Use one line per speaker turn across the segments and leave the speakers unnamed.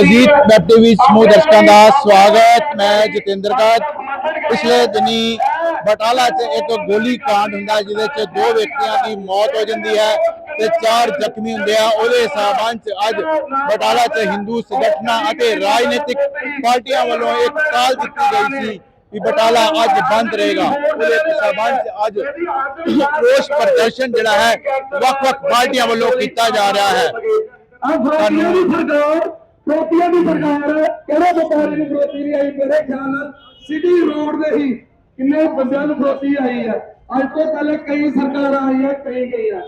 Majid web TV ਸਮੂਹ ਦਰਸ਼ਕਾਂ ਦਾ ਸਵਾਗਤ। ਮੈਂ ਜਤਿੰਦਰ ਕਾਤ ਪਿਛਲੇ ਦਿਨੀ ਬਟਾਲਾ 'ਚ ਇੱਕ ਗੋਲੀ ਕਾਂਡ ਹੁੰਦਾ ਜਿਹਦੇ 'ਚ ਦੋ ਵਿਅਕਤੀਆਂ ਦੀ ਮੌਤ ਹੋ ਜਾਂਦੀ ਹੈ ਤੇ ਚਾਰ ਜ਼ਖਮੀ ਹੁੰਦੇ ਆ। ਉਹਦੇ ਹਿਸਾਬਾਂ 'ਚ ਅੱਜ ਬਟਾਲਾ 'ਚ ਹਿੰਦੂ ਸੰਗਠਨਾਂ ਅਤੇ ਰਾਜਨੀਤਿਕ ਪਾਰਟੀਆਂ ਵੱਲੋਂ ਇੱਕ ਕਾਲ ਦਿੱਤੀ ਗਈ ਸੀ ਵੀ ਬਟਾਲਾ ਅੱਜ ਬੰਦ ਰਹੇਗਾ। ਉਹਦੇ ਹਿਸਾਬਾਂ 'ਚ ਅੱਜ ਰੋਸ ਪ੍ਰਦਰਸ਼ਨ ਜਿਹੜਾ ਹੈ, ਵੱਖ-ਵੱਖ ਪਾਰਟੀਆਂ ਵੱਲੋਂ ਕੀਤਾ ਜਾ ਰਿਹਾ ਹੈ।
ਆ ਦੀ ਸਰਕਾਰ ਹੈ ਕਿਹੜੇ ਵਪਾਰੀ ਨੂੰ ਫਰੋਤੀ ਨਹੀਂ ਆਈ? ਮੇਰੇ ਖਿਆਲ ਨਾਲ ਸਿਟੀ ਰੋਡ ਦੇ ਹੀ ਕਿੰਨੇ ਬੰਦਿਆਂ ਨੂੰ ਫਰੋਤੀ ਆਈ ਹੈ। ਅੱਜ ਤੋਂ ਪਹਿਲੇ ਕਈ ਸਰਕਾਰਾਂ ਆਈਆਂ, ਕਈ ਗਈਆਂ।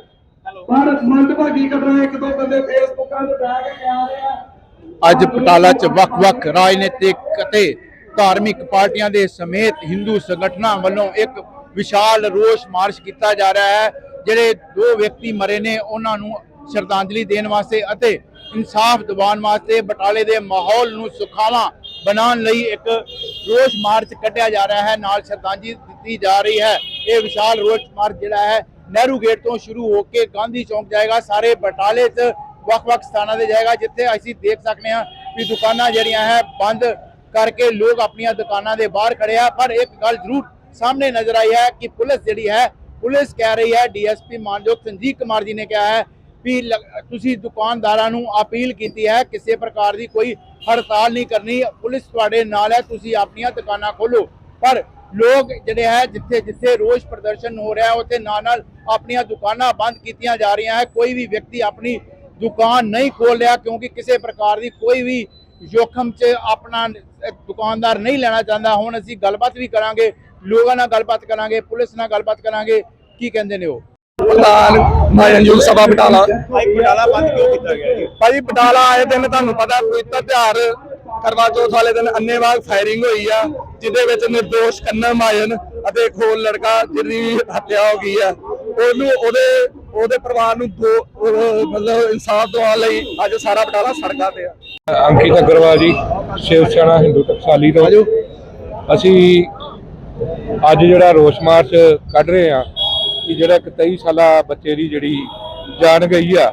ਪਰ ਮੰਦਭਾਗੀ ਘਟਨਾ ਇੱਕ ਦੋ ਬੰਦੇ ਫੇਸਬੁੱਕਾਂ ਤੇ ਬਹਿ ਕੇ ਕਹਿ ਰਹੇ ਆ।
ਅੱਜ ਬਟਾਲਾ 'ਚ ਵੱਖ-ਵੱਖ ਰਾਜਨੀਤਿਕ ਅਤੇ ਧਾਰਮਿਕ ਪਾਰਟੀਆਂ ਦੇ ਸਮੇਤ ਹਿੰਦੂ ਸੰਗਠਨਾਂ ਵੱਲੋਂ ਇੱਕ ਵਿਸ਼ਾਲ ਰੋਸ ਮਾਰਚ ਕੀਤਾ ਜਾ ਰਿਹਾ ਹੈ, ਜਿਹੜੇ ਦੋ ਵਿਅਕਤੀ ਮਰੇ ਨੇ, ਉਹਨਾਂ ਨੂੰ ਸ਼ਰਧਾਂਜਲੀ ਦੇਣ ਵਾਸਤੇ ਅਤੇ ਇਨਸਾਫ ਦਿਵਾਉਣ ਵਾਸਤੇ ਬਟਾਲੇ ਦੇ ਮਾਹੌਲ ਨੂੰ ਸੁਖਾਵਾਂ ਬਣਾਉਣ ਲਈ ਇੱਕ ਰੋਸ ਮਾਰਚ ਕੱਢਿਆ ਜਾ ਰਿਹਾ ਹੈ, ਨਾਲ ਸ਼ਰਧਾਂਜਲੀ ਦਿੱਤੀ ਜਾ ਰਹੀ ਹੈ। ਇਹ ਵਿਸ਼ਾਲ ਰੋਸ ਮਾਰਚ ਜਿਹੜਾ ਹੈ, ਨਹਿਰੂ ਗੇਟ ਤੋਂ ਸ਼ੁਰੂ ਹੋ ਕੇ ਗਾਂਧੀ ਚੌਂਕ ਜਾਏਗਾ, ਸਾਰੇ ਬਟਾਲੇ 'ਚ ਵੱਖ-ਵੱਖ ਸਥਾਨਾਂ ਤੇ ਜਾਏਗਾ, ਜਿੱਥੇ ਅਸੀਂ ਦੇਖ ਸਕਦੇ ਹਾਂ ਕਿ ਦੁਕਾਨਾਂ ਜਿਹੜੀਆਂ ਹੈ, ਬੰਦ ਕਰਕੇ ਲੋਕ ਆਪਣੀਆਂ ਦੁਕਾਨਾਂ ਦੇ ਬਾਹਰ ਖੜੇ ਆ। ਪਰ ਇੱਕ ਗੱਲ ਜ਼ਰੂਰ ਸਾਹਮਣੇ ਨਜ਼ਰ ਆਈ ਹੈ ਕਿ ਪੁਲਿਸ ਜਿਹੜੀ ਹੈ, ਪੁਲਿਸ ਕਹਿ ਰਹੀ ਹੈ, ਡੀਐਸਪੀ ਮਾਨਯੋਗ ਸੰਜੀਵ ਕੁਮਾਰ ਜੀ ਨੇ ਕਿਹਾ ਹੈ ਵੀ ਤੁਸੀਂ ਦੁਕਾਨਦਾਰਾਂ ਨੂੰ ਅਪੀਲ ਕੀਤੀ ਹੈ, ਕਿਸੇ ਪ੍ਰਕਾਰ ਦੀ ਕੋਈ ਹੜਤਾਲ ਨਹੀਂ ਕਰਨੀ, ਪੁਲਿਸ ਤੁਹਾਡੇ ਨਾਲ ਹੈ, ਤੁਸੀਂ ਆਪਣੀਆਂ ਦੁਕਾਨਾਂ ਖੋਲੋ ਪਰ ਲੋਕ ਜਿਹੜੇ ਹੈ, ਜਿੱਥੇ ਜਿੱਥੇ ਰੋਸ ਪ੍ਰਦਰਸ਼ਨ ਹੋ ਰਿਹਾ ਹੈ, ਉੱਥੇ ਨਾਲ ਨਾਲ ਆਪਣੀਆਂ ਦੁਕਾਨਾਂ ਬੰਦ ਕੀਤੀਆਂ ਜਾ ਰਹੀਆਂ ਹੈ। ਕੋਈ ਵੀ ਵਿਅਕਤੀ ਆਪਣੀ ਦੁਕਾਨ ਨਹੀਂ ਖੋਲ ਰਿਹਾ, ਕਿਉਂਕਿ ਕਿਸੇ ਪ੍ਰਕਾਰ ਦੀ ਕੋਈ ਵੀ ਜੋਖਮ 'ਚ ਆਪਣਾ ਦੁਕਾਨਦਾਰ ਨਹੀਂ ਲੈਣਾ ਚਾਹੁੰਦਾ। ਹੁਣ ਅਸੀਂ ਗੱਲਬਾਤ ਵੀ ਕਰਾਂਗੇ, ਲੋਕਾਂ ਨਾਲ ਗੱਲਬਾਤ ਕਰਾਂਗੇ, ਪੁਲਿਸ ਨਾਲ ਗੱਲਬਾਤ ਕਰਾਂਗੇ। ਕੀ ਕਹਿੰਦੇ ਨੇ ਉਹ?
ਪ੍ਰਧਾਨ ਮਾਇਨਯੋਗ ਸਭਾ ਬਟਾਲਾ।
ਭਾਈ ਬਟਾਲਾ ਬੰਦ ਕਿਉਂ ਕੀਤਾ ਗਿਆ ਜੀ?
ਭਾਜੀ ਬਟਾਲਾ ਆਏ ਦਿਨ ਤੁਹਾਨੂੰ ਪਤਾ ਪਵਿੱਤਰ ਤਿਉਹਾਰ ਕਰਵਾ ਚੌਥ ਵਾਲੇ ਦਿਨ ਅੰਨੇਵਾਗ ਫਾਇਰਿੰਗ ਹੋਈ ਆ ਜਿਹਦੇ ਵਿੱਚ ਨਿਰਦੋਸ਼ ਕੰਨਨ ਮਾਇਨ ਅਤੇ ਇੱਕ ਹੋਰ ਲੜਕਾ ਜਿਹਦੀ ਹੱਤਿਆ ਹੋ ਗਈ ਆ। ਉਹਨੂੰ ਉਹਦੇ ਉਹਦੇ ਪਰਿਵਾਰ ਨੂੰ ਮਤਲਬ ਇਨਸਾਫ ਦਿਵਾਉਣ ਲਈ ਅੱਜ ਸਾਰਾ ਬਟਾਲਾ ਸੜਕਾਂ ਤੇ ਆ।
ਅੰਕਿਤ ਅਗਰਵਾਲ ਜੀ ਸ਼ਿਵ ਸੈਨਾ ਹਿੰਦੂ ਟਕਸਾਲੀ ਤੋਂ। ਅਸੀਂ ਅੱਜ ਜਿਹੜਾ ਰੋਸ ਮਾਰਚ ਕੱਢ ਰਹੇ ਆ ਕਿ ਜਿਹੜਾ ਇੱਕ 23 ਸਾਲਾ ਬੱਚੇ ਦੀ ਜਿਹੜੀ ਜਾਨ ਗਈ ਆ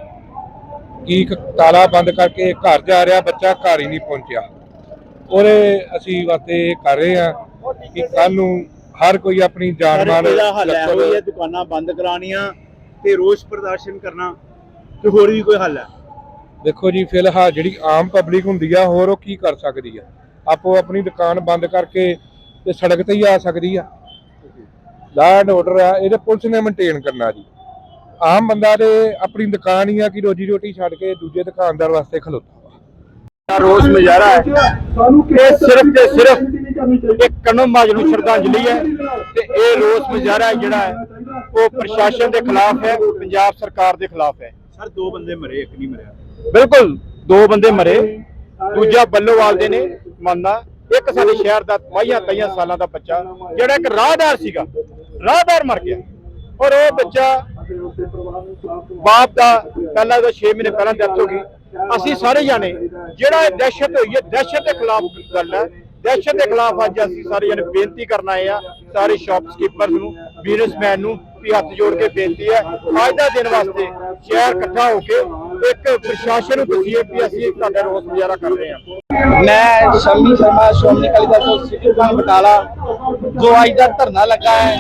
ਕਿ ਇੱਕ ਤਾਲਾ ਬੰਦ ਕਰਕੇ ਘਰ ਜਾ ਰਿਹਾ ਬੱਚਾ ਘਰ ਹੀ ਨਹੀਂ ਪਹੁੰਚਿਆ। ਉਹਦੇ ਅਸੀਂ ਵਾਸਤੇ ਕਰ ਰਹੇ ਆ ਕਿ ਕੱਲ ਨੂੰ ਹਰ ਕੋਈ ਆਪਣੀ ਜਾਨ ਮਾਲ
ਹੋਈ ਹੈ ਦੁਕਾਨਾਂ ਬੰਦ ਕਰਾਉਣੀਆਂ ਤੇ ਰੋਸ ਪ੍ਰਦਰਸ਼ਨ ਕਰਨਾ ਤੇ ਹੋਰ ਵੀ ਕੋਈ ਹੱਲ ਹੈ।
ਦੇਖੋ ਜੀ ਫਿਲਹਾਲ ਜਿਹੜੀ ਆਮ ਪਬਲਿਕ ਹੁੰਦੀ ਆ ਹੋਰ ਉਹ ਕੀ ਕਰ ਸਕਦੀ ਆ? ਆਪੋ ਆਪਣੀ ਦੁਕਾਨ ਬੰਦ ਕਰਕੇ ਤੇ ਸੜਕ ਤੇ ਹੀ ਆ ਸਕਦੀ ਆ। ਲਾਅ ਆਰਡਰ ਆ ਇਹਦੇ ਪੁਲਿਸ ਨੇ ਮੇਨਟੇਨ ਕਰਨਾ ਜੀ। ਆਮ ਬੰਦਾ ਤੇ ਆਪਣੀ ਦੁਕਾਨ ਹੀ ਆ ਕਿ ਰੋਜੀ ਰੋਟੀ ਛੱਡ ਕੇ ਦੂਜੇ ਦੁਕਾਨਦਾਰ ਵਾਸਤੇ ਖਲੋਤਾ ਵਾ।
ਰੋਸ ਮੁਜ਼ਾਹਰਾ ਹੈ।
ਸਾਨੂੰ
ਇਹ ਸਿਰਫ ਤੇ ਸਿਰਫ ਇੱਕ ਕਨਮ ਮਾਜ ਨੂੰ ਸ਼ਰਧਾਂਜਲੀ ਹੈ ਤੇ ਇਹ ਰੋਸ ਮੁਜ਼ਾਹਰਾ ਜਿਹੜਾ ਹੈ ਉਹ ਪ੍ਰਸ਼ਾਸਨ ਦੇ ਖਿਲਾਫ ਹੈ ਪੰਜਾਬ ਸਰਕਾਰ ਦੇ ਖਿਲਾਫ ਹੈ।
ਸਰ ਦੋ ਬੰਦੇ ਮਰੇ ਇੱਕ ਨਹੀਂ ਮਰਿਆ।
ਬਿਲਕੁਲ ਦੋ ਬੰਦੇ ਮਰੇ ਦੂਜਾ ਬੱਲੋਵਾਲ ਦੇ ਨੇ ਮੰਨਦਾ। ਇੱਕ ਸਾਡੇ ਸ਼ਹਿਰ ਦਾ ਮਾਈਆਂ ਤਈਆਂ ਸਾਲਾਂ ਦਾ ਬੱਚਾ ਜਿਹੜਾ ਇੱਕ ਰਾਹਦਾਰ ਸੀਗਾ। ਰਾਹਦਾਰ ਮਰ ਗਿਆ। ਔਰ ਉਹ ਬੱਚਾ ਬਾਪ ਦਾ ਪਹਿਲਾਂ ਤਾਂ 6 ਮਹੀਨੇ ਪਹਿਲਾਂ ਡੈਥ ਹੋ ਗਈ। ਅਸੀਂ ਸਾਰੇ ਜਾਣੇ, ਜਿਹੜਾ ਇਹ ਦਹਿਸ਼ਤ ਹੋਈ ਹੈ, ਦਹਿਸ਼ਤ ਦੇ ਖਿਲਾਫ ਗੱਲ ਹੈ। ਦਹਿਸ਼ਤ ਦੇ ਖਿਲਾਫ ਅੱਜ ਅਸੀਂ ਸਾਰੇ ਜਾਣੇ ਬੇਨਤੀ ਕਰਨ ਆਏ ਆ ਸਾਰੇ ਸ਼ਾਪਕੀਪਰਸ ਨੂੰ ਬਿਜ਼ਨਸਮੈਨ ਨੂੰ ਵੀ ਹੱਥ ਜੋੜ ਕੇ ਬੇਨਤੀ ਹੈ, ਅੱਜ ਦਾ ਦਿਨ ਵਾਸਤੇ ਸ਼ਹਿਰ ਇਕੱਠਾ ਹੋ ਕੇ ਇੱਕ ਪ੍ਰਸ਼ਾਸਨ ਨੂੰ ਦੱਸੀਏ ਵੀ ਅਸੀਂ ਤੁਹਾਡਾ ਰੋਸ ਮੁਜ਼ਾਹਰਾ ਕਰ ਰਹੇ ਹਾਂ।
ਮੈਂ ਸ਼ਮੀ ਸ਼ਰਮਾ, ਸ਼੍ਰੋਮਣੀ ਅਕਾਲੀ ਦਲ ਤੋਂ ਸਿਟੀ ਬਟਾਲਾ, ਜੋ ਅੱਜ ਦਾ ਧਰਨਾ ਲੱਗਾ ਹੈ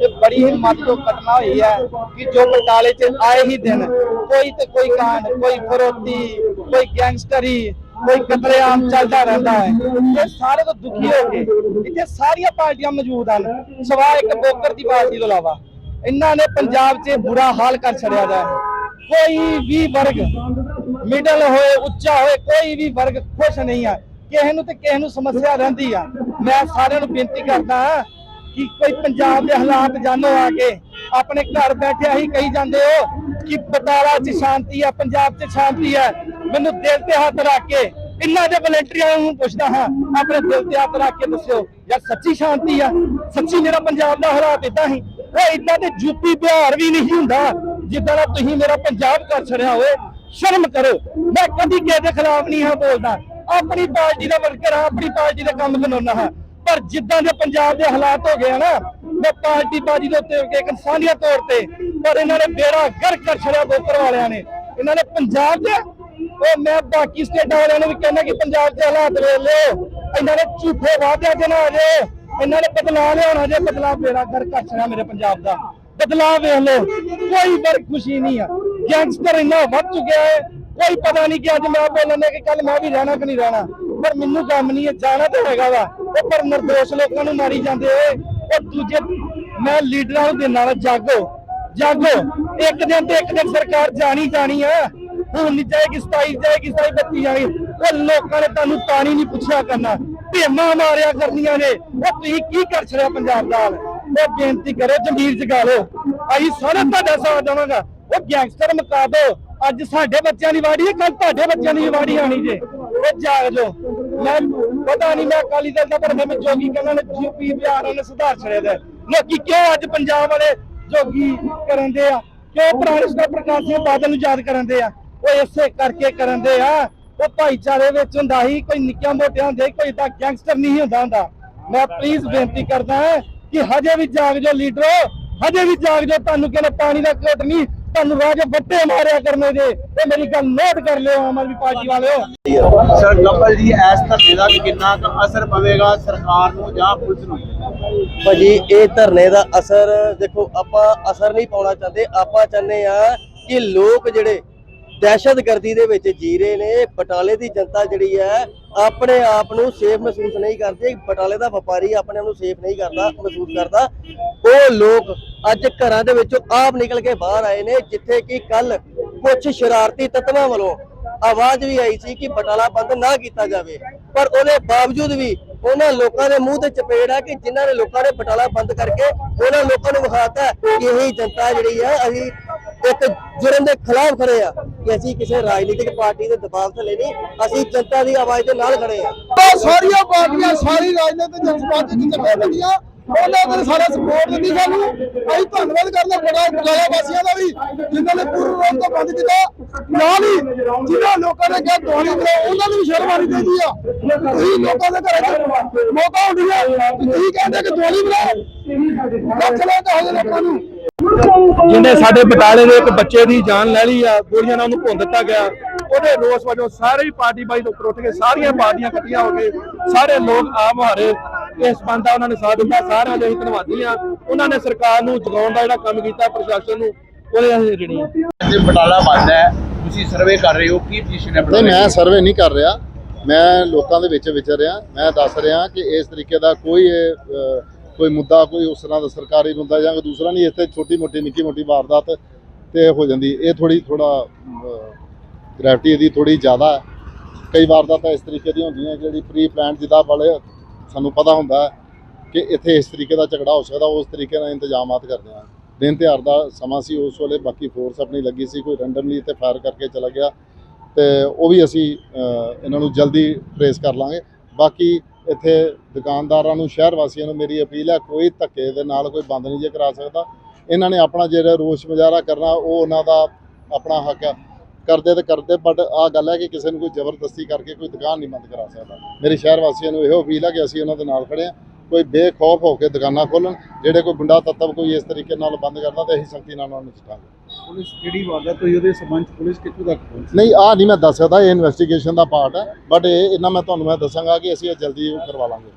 ਤੇ ਬੜੀ ਹਿੰਮਤ ਤੋਂ ਘਟਨਾ ਹੋਈ ਹੈ ਕਿ ਜੋ ਬਟਾਲੇ 'ਚ ਆਏ ਹੀ ਦਿਨ ਕੋਈ ਤੇ ਕੋਈ ਕਾਂਡ, ਕੋਈ ਫਰੋਤੀ, ਕੋਈ ਗੈਂਗਸਟਰੀ, ਕੋਈ ਕਤਲੇਆਮ ਚੱਲਦਾ ਰਹਿੰਦਾ ਹੈ। ਇਹ ਸਾਰੇ ਤੋਂ ਦੁਖੀ ਹੋ ਕੇ ਇੱਥੇ ਸਾਰੀਆਂ ਪਾਰਟੀਆਂ ਮੌਜੂਦ ਹਨ। ਸਵਾਏ ਇੱਕ ਬੋਕਰ ਦੀ ਪਾਰਟੀ ਤੋਂ ਇਲਾਵਾ, ਇਹਨਾਂ ਨੇ ਪੰਜਾਬ 'ਚ ਬੁਰਾ ਹਾਲ ਕਰ ਛੜਿਆ ਦਾ ਕੋਈ ਵੀ ਵਰਗ ਮਿਡਲ ਹੋਏ, ਉੱਚਾ ਹੋਏ, ਕੋਈ ਵੀ ਵਰਗ ਖੁਸ਼ ਨਹੀਂ ਆ। ਕਿਸੇ ਨੂੰ ਤੇ ਕਿਸੇ ਨੂੰ ਸਮੱਸਿਆ ਰਹਿੰਦੀ ਆ। ਮੈਂ ਸਾਰਿਆਂ ਨੂੰ ਬੇਨਤੀ ਕਰਦਾ ਹਾਂ ਕਿ ਕੋਈ ਪੰਜਾਬ ਦੇ ਹਾਲਾਤ ਜਾਣੋ ਆ ਕੇ। ਆਪਣੇ ਘਰ ਬੈਠੇ ਹੀ ਕਹੀ ਜਾਂਦੇ ਹੋ ਕਿ ਬਟਾਲਾ 'ਚ ਸ਼ਾਂਤੀ ਆ, ਪੰਜਾਬ 'ਚ ਸ਼ਾਂਤੀ ਆ। ਮੈਨੂੰ ਦਿਲ ਤੇ ਹੱਥ ਰੱਖ ਕੇ ਇਹਨਾਂ ਦੇ ਵਲੰਟੀਅਰਾਂ ਨੂੰ ਪੁੱਛਦਾ ਹਾਂ, ਆਪਣੇ ਦਿਲ ਤੇ ਹੱਥ ਰੱਖ ਕੇ ਦੱਸਿਓ, ਯਾਰ ਸੱਚੀ ਸ਼ਾਂਤੀ ਆ? ਸੱਚੀ ਮੇਰਾ ਪੰਜਾਬ ਦਾ ਹਾਲਾਤ ਇਦਾਂ ਹੀ ਉਹ ਇਦਾਂ ਤੇ ਯੂਪੀ ਬਿਹਾਰ ਵੀ ਨਹੀਂ ਹੁੰਦਾ, ਜਿੱਦਾਂ ਦਾ ਤੁਸੀਂ ਮੇਰਾ ਪੰਜਾਬ ਕਰ ਛੜਿਆ ਹੋਏ, ਸ਼ਰਮ ਕਰੋ। ਮੈਂ ਕਦੀ ਕਿਸੇ ਦੇ ਖਿਲਾਫ ਨਹੀਂ ਹਾਂ ਬੋਲਦਾ। ਆਪਣੀ ਪਾਰਟੀ ਦਾ ਵਰਕਰ ਹਾਂ, ਆਪਣੀ ਪਾਰਟੀ ਦਾ ਕੰਮ ਬਣਾਉਣਾ ਹਾਂ। ਪਰ ਜਿੱਦਾਂ ਦੇ ਪੰਜਾਬ ਦੇ ਹਾਲਾਤ ਹੋ ਗਏ ਆ ਨਾ, ਮੈਂ ਪਾਰਟੀ ਬਾਜੀ ਦੇ ਉੱਤੇ ਇੱਕ ਇਨਸਾਨੀਅਤ ਤੌਰ ਤੇ, ਪਰ ਇਹਨਾਂ ਨੇ ਬੇੜਾ ਗਰ ਕਰ ਛੜਿਆ ਬੋਕਰ ਵਾਲਿਆਂ ਨੇ। ਇਹਨਾਂ ਨੇ ਪੰਜਾਬ ਦੇ, ਉਹ ਮੈਂ ਬਾਕੀ ਸਟੇਟਾਂ ਵਾਲਿਆਂ ਨੂੰ ਵੀ ਕਹਿੰਦਾ ਕਿ ਪੰਜਾਬ ਦੇ ਹਾਲਾਤ ਵੇਖ ਲਿਓ। ਇਹਨਾਂ ਨੇ ਝੂਠੇ ਵਾਅਦਿਆਂ 'ਚ ਨਾ ਆ ਜੇ। ਇਹਨਾਂ ਨੇ ਬਦਲਾ ਲਿਆਉਣਾ ਜੇ ਬਦਲਾ ਬੇੜਾ ਕਰ ਕੱਛਣਾ ਮੇਰੇ ਪੰਜਾਬ ਦਾ। ਬਦਲਾ ਵੇਖ ਲਓ, ਕੋਈ ਪਰ ਖੁਸ਼ੀ ਨਹੀਂ ਆ। ਗੈਂਗਸਟਰ ਇੰਨਾ ਵੱਧ ਚੁੱਕਿਆ ਹੈ, ਕੋਈ ਪਤਾ ਨਹੀਂ ਕਿ ਅੱਜ ਮੈਂ ਬੋਲਣ ਕਿ ਕੱਲ ਮੈਂ ਵੀ ਰਹਿਣਾ ਕਿ ਨਹੀਂ ਰਹਿਣਾ। ਪਰ ਮੈਨੂੰ ਕੰਮ ਨਹੀਂ ਹੈ, ਜਾਣਾ ਤਾਂ ਹੈਗਾ ਵਾ। ਉਹ ਪਰ ਨਿਰਦੋਸ਼ ਲੋਕਾਂ ਨੂੰ ਮਾਰੀ ਜਾਂਦੇ ਓਏ ਉਹ ਦੂਜੇ ਮੈਂ ਲੀਡਰਾਂ ਨੂੰ ਦੇਣਾ ਵਾ, ਜਾਗੋ ਜਾਗੋ। ਇੱਕ ਦਿਨ ਤੇ ਇੱਕ ਦਿਨ ਸਰਕਾਰ ਜਾਣੀ ਜਾਣੀ ਆ। ਹੁਣ ਨਹੀਂ ਜਾਏਗੀ 27 ਜਾਏਗੀ 27 ਬੱਤੀ ਜਾਏਗੀ। ਉਹ ਲੋਕਾਂ ਨੇ ਤੁਹਾਨੂੰ ਪਾਣੀ ਨਹੀਂ ਪੁੱਛਿਆ ਕਰਨਾ। ਭੇਮਾ ਮਾਰਿਆ ਕਰਨੀਆਂ ਨੇ। ਉਹ ਤੁਸੀਂ ਕੀ ਕਰ ਛੜਿਆ ਪੰਜਾਬ ਦਾ ਉਹ ਬੇਨਤੀ ਕਰੋ ਜਮੀਰ ਜਗਾ ਲਓ। ਅਸੀਂ ਸਾਰਾ ਤੁਹਾਡਾ ਸਾਥ ਦੇਵਾਂਗਾ। ਉਹ ਗੈਂਗਸਟਰ ਮੁਕਾ ਦਿਓ ਅੱਜ ਸਾਡੇ ਬੱਚਿਆਂ ਦੀ ਵਾੜੀ ਹੈ ਕੱਲ ਤੁਹਾਡੇ ਬੱਚਿਆਂ ਦੀ ਵਾੜੀ ਆਣੀ ਜੇ। ਉਹ ਜਾਗ ਜਾਓ ਮੈਂ ਪਤਾ ਨਹੀਂ ਮੈਂ ਅਕਾਲੀ ਦਲ ਦਾ ਪਰ ਮੈਂ ਜੋਗੀ ਕਹਿੰਦਾ ਨੇ ਯੂਪੀ ਬਿਹਾਰ ਨੇ ਸੁਧਾਰ ਛੜਿਆ ਦਾ। ਲੋਕੀ ਕਿਉਂ ਅੱਜ ਪੰਜਾਬ ਵਾਲੇ ਜੋਗੀ ਕਰਨ ਦੇ ਆ? ਕਿਉਂ ਪੁਰਾਣੇ ਸਟਾ ਪ੍ਰਕਾਸ਼ ਸਿੰਘ ਬਾਦਲ ਨੂੰ ਯਾਦ ਕਰਨ ਦੇ ਆ? ਉਹ ਇਸੇ ਕਰਕੇ ਕਰਨ ਦੇ ਆ। ਉਹ ਭਾਈਚਾਰੇ ਵਿੱਚ ਹੁੰਦਾ ਹੀ ਕੋਈ ਨਿੱਕਿਆ ਮੋਟਿਆਂ ਹੁੰਦੇ ਕੋਈ ਤਾਂ ਗੈਂਗਸਟਰ ਨਹੀਂ ਹੁੰਦਾ ਹੁੰਦਾ। ਮੈਂ ਪਲੀਜ਼ ਬੇਨਤੀ ਕਰਦਾ ਕਿ ਹਜੇ ਵੀ ਜਾਗ ਜੋ ਲੀਡਰੋ, ਹਜੇ ਵੀ ਜਾਗ ਜੋ। ਤੁਹਾਨੂੰ ਕਹਿੰਦੇ ਪਾਣੀ ਦਾ ਘੁੱਟ ਨਹੀਂ ਤੁਹਾਨੂੰ ਰਾਜੇ ਵੱਟੇ ਮਾਰਿਆ ਕਰਨੇ ਦੇ ਇਹ ਮੇਰੀ ਗੱਲ ਨੋਟ ਕਰ ਲਿਓ ਆਮ ਆਦਮੀ ਪਾਰਟੀ ਵਾਲਿਓ।
ਸਰ ਗੱਬਲ ਜੀ ਇਸ ਧਰਨੇ ਦਾ ਕਿੰਨਾ ਕੁ ਅਸਰ ਪਵੇਗਾ ਸਰਕਾਰ ਨੂੰ ਜਾਂ ਪੁਲਿਸ ਨੂੰ?
ਭਾਜੀ ਇਹ ਧਰਨੇ ਦਾ ਅਸਰ ਦੇਖੋ ਆਪਾਂ ਅਸਰ ਨਹੀਂ ਪਾਉਣਾ ਚਾਹੁੰਦੇ। ਆਪਾਂ ਚਾਹੁੰਦੇ ਆ ਕਿ ਲੋਕ ਜਿਹੜੇ ਦਹਿਸ਼ਤਗਰਦੀ ਦੇ ਵਿੱਚ ਜੀ ਰਹੇ ਨੇ ਬਟਾਲੇ ਦੀ ਜਨਤਾ ਜਿਹੜੀ ਹੈ ਆਪਣੇ ਆਪ ਨੂੰ ਸੇਫ ਮਹਿਸੂਸ ਨਹੀਂ ਕਰਦੀ ਬਟਾਲੇ ਦਾ ਵਪਾਰੀ ਆਪਣੇ ਆਪ ਨੂੰ ਸੇਫ ਨਹੀਂ ਕਰਦਾ ਮਹਿਸੂਸ ਕਰਦਾ ਉਹ ਲੋਕ ਅੱਜ ਘਰਾਂ ਦੇ ਵਿੱਚੋਂ ਆਪ ਨਿਕਲ ਕੇ ਬਾਹਰ ਆਏ ਨੇ ਜਿੱਥੇ ਕਿ ਕੱਲ ਕੁਝ ਸ਼ਰਾਰਤੀ ਤੱਤਵਾਂ ਵੱਲੋਂ ਆਵਾਜ਼ ਵੀ ਆਈ ਸੀ ਕਿ ਬਟਾਲਾ ਬੰਦ ਨਾ ਕੀਤਾ ਜਾਵੇ ਪਰ ਉਹਦੇ ਬਾਵਜੂਦ ਵੀ ਉਹਨਾਂ ਲੋਕਾਂ ਦੇ ਮੂੰਹ ਤੇ ਚਪੇੜ ਆ ਕਿ ਜਿਨ੍ਹਾਂ ਨੇ ਲੋਕਾਂ ਨੇ ਬਟਾਲਾ ਬੰਦ ਕਰਕੇ ਉਹਨਾਂ ਲੋਕਾਂ ਨੂੰ ਵਿਖਾਤਾ ਕਿ ਇਹੀ ਜਨਤਾ ਜਿਹੜੀ ਆ ਅਸੀਂ ਇੱਕ ਜੁਰਮ ਦੇ ਖਿਲਾਫ ਖੜੇ ਆ ਕਿ ਅਸੀਂ ਕਿਸੇ ਰਾਜਨੀਤਿਕ ਪਾਰਟੀ ਦੇ ਦਬਾਅ ਥੱਲੇ ਨਹੀਂ, ਅਸੀਂ ਜਨਤਾ ਦੀ ਆਵਾਜ਼ ਦੇ ਨਾਲ ਖੜੇ ਆ
ਸਾਰੀਆਂ ਪਾਰਟੀਆਂ, ਸਾਰੀ ਰਾਜਨੀਤਿਕ ਜਨਸਪਾਤੀ ਚ ਚੱਲੇ ਉਹਨਾਂ ਦੇ ਸਾਰਾ ਸਪੋਰਟ ਦਿੰਦੀ ਸਾਨੂੰ। ਅਸੀਂ ਧੰਨਵਾਦ ਕਰਦੇ ਬੜਾ ਬਟਾਲਾ ਵਾਸੀਆਂ ਦਾ ਵੀ, ਜਿਨ੍ਹਾਂ ਨੇ ਪੂਰਨ ਰੂਪ ਤੋਂ ਬੰਦ ਕੀਤਾ। ਨਾਲ ਹੀ ਜਿਨ੍ਹਾਂ ਲੋਕਾਂ ਨੇ ਕਿਹਾ ਦੁਆਰੀ ਕਰੋ ਉਹਨਾਂ ਨੂੰ ਵੀ ਸ਼ਰਮ ਆਣੀ ਆ। ਤੁਸੀਂ ਲੋਕਾਂ ਦੇ ਘਰਾਂ ਮੌਕਾ ਹੁੰਦੀ ਆ ਤੁਸੀਂ ਕਹਿੰਦੇ ਕਿ ਦੁਆਰੀ ਬਣਾਓ। ਰੱਖ ਲਓ ਤਾਂ ਲੋਕਾਂ ਨੂੰ।
ਜਿਹਨੇ ਸਾਡੇ ਬਟਾਲੇ ਦੇ ਇੱਕ ਬੱਚੇ ਦੀ ਜਾਨ ਲੈ ਲਈ ਆ ਗੋਲੀਆਂ ਨਾਲ ਉਹਨੂੰ ਭੁੰਨ ਦਿੱਤਾ ਗਿਆ। ਉਹਦੇ ਰੋਸ ਵਜੋਂ ਸਾਰੇ ਹੀ ਪਾਰਟੀ ਬਾਈ ਤੋਂ ਉੱਪਰ ਉੱਠ ਕੇ ਸਾਰੀਆਂ ਪਾਰਟੀਆਂ ਇਕੱਠੀਆਂ ਹੋ ਕੇ ਸਾਰੇ ਲੋਕ ਆਪ ਹਾਰੇ। ਇਸ ਬੰਦ ਉਹਨਾਂ ਨੇ ਸਾਥ ਦਿੱਤਾ ਸਾਰਿਆਂ ਦੇ ਅਸੀਂ ਧੰਨਵਾਦੀ ਆ ਉਹਨਾਂ ਨੇ ਸਰਕਾਰ ਨੂੰ ਜਗਾਉਣ ਦਾ ਜਿਹੜਾ ਕੰਮ ਕੀਤਾ ਪ੍ਰਸ਼ਾਸਨ ਨੂੰ ਉਹਦੇ ਅਸੀਂ ਜਿਹੜੀ ਆ
ਜੇ ਬਟਾਲਾ ਬੰਦ ਹੈ ਤੁਸੀਂ ਸਰਵੇ ਕਰ ਰਹੇ ਹੋ ਕੀ ਪੋਜੀਸ਼ਨ ਹੈ
ਨਹੀਂ
ਬਟਾਲੇ
ਮੈਂ
ਦੀ?
ਸਰਵੇ ਨਹੀਂ ਕਰ ਰਿਹਾ। ਮੈਂ ਲੋਕਾਂ ਦੇ ਵਿੱਚ ਵਿਚਰ ਰਿਹਾ। ਮੈਂ ਦੱਸ ਰਿਹਾ ਕਿ ਇਸ ਤਰੀਕੇ ਦਾ ਕੋਈ ਕੋਈ ਮੁੱਦਾ ਕੋਈ ਉਸ ਤਰ੍ਹਾਂ ਦਾ ਸਰਕਾਰੀ ਮੁੱਦਾ ਜਾਂ ਕੋਈ ਦੂਸਰਾ ਨਹੀਂ, ਇੱਥੇ ਛੋਟੀ ਮੋਟੀ, ਨਿੱਕੀ ਮੋਟੀ ਵਾਰਦਾਤ ਤੇ ਹੋ ਜਾਂਦੀ। ਇਹ ਥੋੜੀ ਥੋੜਾ ਗ੍ਰੈਵਿਟੀ ਇਹਦੀ ਥੋੜੀ ਜ਼ਿਆਦਾ ਹੈ। ਕਈ ਵਾਰਦਾਤਾਂ ਇਸ ਤਰੀਕੇ ਦੀਆਂ ਹੁੰਦੀਆਂ ਜਿਹੜੀ ਪ੍ਰੀ ਪਲਾਨ ਜਿੱਦਾਂ ਵਾਲੇ, ਸਾਨੂੰ ਪਤਾ ਹੁੰਦਾ ਹੈ ਕਿ ਇੱਥੇ ਇਸ ਤਰੀਕੇ ਦਾ ਝਗੜਾ ਹੋ ਸਕਦਾ, ਉਸ ਤਰੀਕੇ ਨਾਲ ਇੰਤਜ਼ਾਮਾਤ ਕਰਦੇ ਹਾਂ। ਦਿਨ ਤਿਉਹਾਰ ਦਾ ਸਮਾਂ ਸੀ, ਉਸ ਵੇਲੇ ਬਾਕੀ ਫੋਰਸ ਆਪਣੀ ਲੱਗੀ ਸੀ, ਕੋਈ ਰੈਂਡਮਲੀ ਇੱਥੇ ਫਾਇਰ ਕਰਕੇ ਚਲਾ ਗਿਆ ਤੇ ਉਹ ਵੀ ਅਸੀਂ ਇਹਨਾਂ ਨੂੰ ਜਲਦੀ ਟ੍ਰੇਸ ਕਰ ਲਾਂਗੇ। ਬਾਕੀ ਇੱਥੇ ਦੁਕਾਨਦਾਰਾਂ ਨੂੰ ਸ਼ਹਿਰ ਵਾਸੀਆਂ ਨੂੰ ਮੇਰੀ ਅਪੀਲ ਹੈ, ਕੋਈ ਧੱਕੇ ਦੇ ਨਾਲ ਕੋਈ ਬੰਦ ਨਹੀਂ ਜੇ ਕਰਾ ਸਕਦਾ। ਇਹਨਾਂ ਨੇ ਆਪਣਾ ਜਿਹੜਾ ਰੋਸ਼ ਮੁਜ਼ਾਹਰਾ ਕਰਨਾ, ਉਹ ਉਹਨਾਂ ਦਾ ਆਪਣਾ ਹੱਕ ਹੈ। ਕਰਦੇ ਤੇ ਕਰਦੇ ਬਟ ਆ ਗੱਲ ਹੈ ਕਿ ਕਿਸੇ ਨੂੰ ਕੋਈ ਜ਼ਬਰਦਸਤੀ ਕਰਕੇ ਕੋਈ ਦੁਕਾਨ ਨਹੀਂ ਬੰਦ ਕਰਾ ਸਕਦਾ। ਮੇਰੇ ਸ਼ਹਿਰ ਵਾਸੀਆਂ ਨੂੰ ਇਹੋ ਅਪੀਲ ਹੈ ਕਿ ਅਸੀਂ ਉਹਨਾਂ ਦੇ ਨਾਲ ਖੜੇ ਹਾਂ। ਕੋਈ ਬੇਖੌਫ ਹੋ ਕੇ ਦੁਕਾਨਾਂ ਖੋਲਣ ਜਿਹੜੇ ਕੋਈ ਗੁੰਡਾ ਤੱਤਵ ਕੋਈ ਇਸ ਤਰੀਕੇ ਨਾਲ ਬੰਦ ਕਰਦਾ, ਤੇ ਅਸੀਂ ਸਖਤੀ ਨਾਲ ਉਹਨਾਂ ਨੂੰ ਚਟਾਂਗੇ
ਪੁਲਿਸ ਜਿਹੜੀ ਵਾਰਦਾਤ ਹੋਈ ਉਹਦੇ ਸਬੰਧ ਪੁਲਿਸ ਕਿੱਥੋਂ ਤੱਕ ਪਹੁੰਚੀ?
ਨਹੀਂ ਆ ਨਹੀਂ ਮੈਂ ਦੱਸ ਸਕਦਾ, ਇਹ ਇਨਵੈਸਟੀਗੇਸ਼ਨ ਦਾ ਪਾਰਟ ਹੈ ਬਟ ਇਹ ਇਹਨਾਂ ਮੈਂ ਤੁਹਾਨੂੰ ਮੈਂ ਦੱਸਾਂਗਾ ਕਿ ਅਸੀਂ ਇਹ ਜਲਦੀ ਉਹ ਕਰਵਾ ਲਾਂਗੇ।